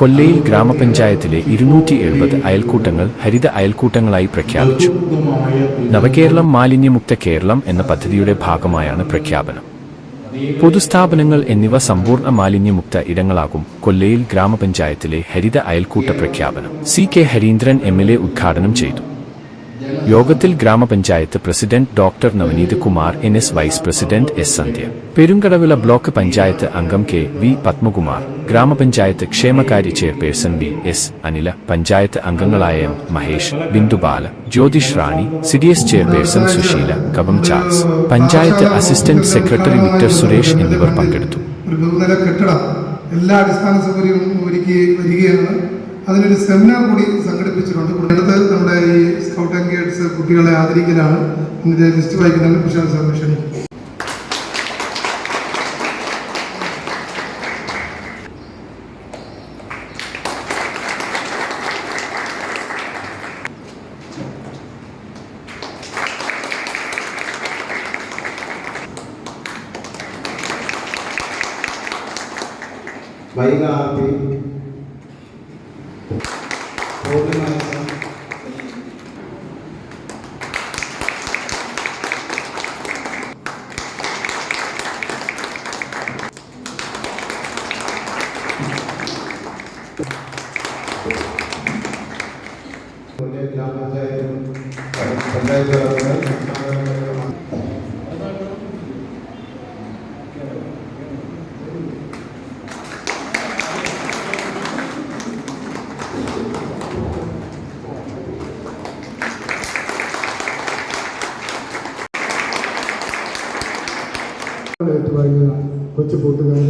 കൊല്ലയിൽ ഗ്രാമപഞ്ചായത്തിലെ ഇരുന്നൂറ്റി എഴുപത് അയൽക്കൂട്ടങ്ങൾ ഹരിത അയൽക്കൂട്ടങ്ങളായി പ്രഖ്യാപിച്ചു. നവകേരളം മാലിന്യമുക്ത കേരളം എന്ന പദ്ധതിയുടെ ഭാഗമായാണ് പ്രഖ്യാപനം. പൊതുസ്ഥാപനങ്ങൾ എന്നിവ സമ്പൂർണ മാലിന്യമുക്ത ഇടങ്ങളാകും കൊല്ലയിൽ ഗ്രാമപഞ്ചായത്തിലെ ഹരിത അയൽക്കൂട്ട പ്രഖ്യാപനം. C K Harindran M L A ഉദ്ഘാടനം ചെയ്തു. യോഗത്തിൽ grama panchayat president doctor Navaneeth Kumar N S vice president S Sandhya. Perumkadavila block panchayat അംഗം കെ വി പത്മകുമാർ ഗ്രാമപഞ്ചായത്ത് ക്ഷേമകാര്യ chairperson B S Anila panchayat അംഗങ്ങളായ M Mahesh Bindubala Jyothish Rani C D S chairperson Sushila Kavam Charles. Panchayat assistant secretary Victor Suresh എന്നിവർ പങ്കെടുത്തു. ഒരു എല്ലാ അടിസ്ഥാന സൗകര്യവും ഒരുക്കി വരികയാണ് അതിനൊരു സെമിനാർ കൂടി സംഘടിപ്പിച്ചിട്ടുണ്ട് അടുത്ത് നമ്മുടെ ഈ സ്കൗട്ട് ആൻഡ് ഗൈഡ്സ് കുട്ടികളെ ആദരിക്കലാണ്. ഇതിന്റെ ലിസ്റ്റ് വായിക്കുന്നത് പ്രശാന്ത് സാർ ക്ഷണിക്കും വൈകാപി പൂർണമാസം ഗ്രാമപഞ്ചായത്തും പഞ്ചായത്ത് ഏറ്റുവാങ്ങിയ കൊച്ചു കൂട്ടുകാർ